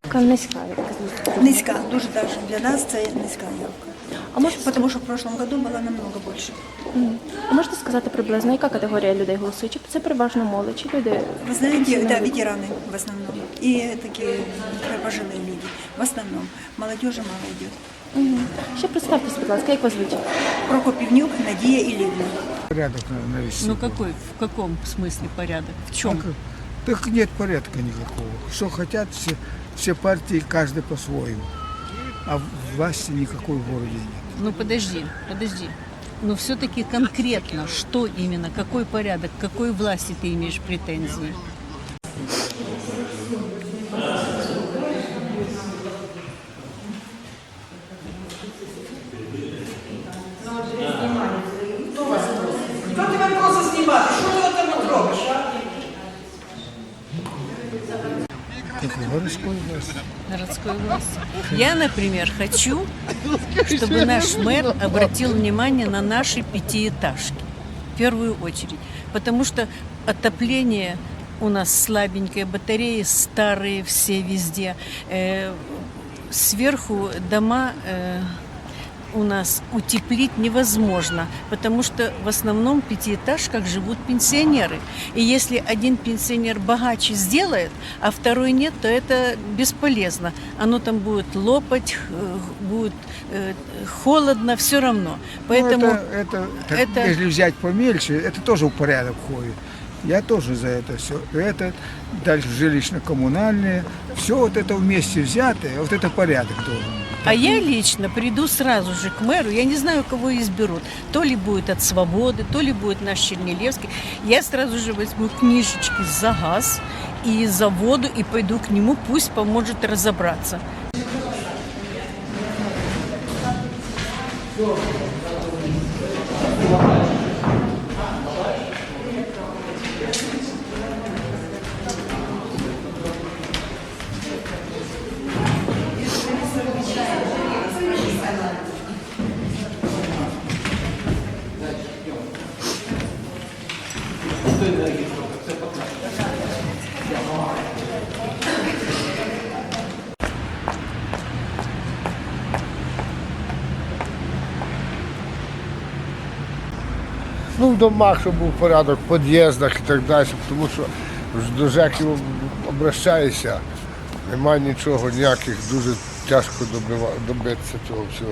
Така низька. Низька, дуже даже для нас це низька явка. А може, Потому что в прошлом году было намного больше. Мгм. а можете сказати приблизно, яка категорія людей голосує? Чи це переважно молодь, чи люди? Вы знаете, да, ветераны в основном. И такие пожилые люди. В основном. Молодежи мало идет. Мгм. Ще представтесь, будь ласка, як вас звуть? Прокопівнюк, Надія і Лівна. Порядок на, навести. Ну какой, в каком смысле порядок? В чем? Так, нет порядка никакого. Что хотят все, все партии, каждый по-своему. А власти никакой в городе нет. Ну подожди, подожди. Но все-таки конкретно, что именно, какой порядок, какой власти ты имеешь претензии? Хто тебе просто знімати? Що ти там от робиш? а? Как городской власти. городской власти. Я, например, хочу, чтобы наш мэр обратил внимание на наши пятиэтажки. В первую очередь. Потому что отопление у нас слабенькое, батареи старые все везде. Э, сверху дома э, у нас утеплить невозможно, потому что в основном в пятиэтажках живут пенсионеры. И если один пенсионер богаче сделает, а второй нет, то это бесполезно. Оно там будет лопать, будет э, холодно, все равно. Поэтому ну, это, это, это- если взять помельче, это тоже в порядок входит. Я тоже за это все. Это, дальше жилищно-коммунальные. Все вот это вместе взятое, вот это порядок должен. А я лично приду сразу же к мэру, я не знаю, кого изберут. То ли будет от Свободы, то ли будет наш Чернелевский. Я сразу же возьму книжечки за газ и за воду и пойду к нему, пусть поможет разобраться. Ну, в домах, щоб був порядок, в під'їздах і так далі, тому що до ЖЕКів обращаєшся, немає нічого, ніяких, дуже тяжко добитися цього всього.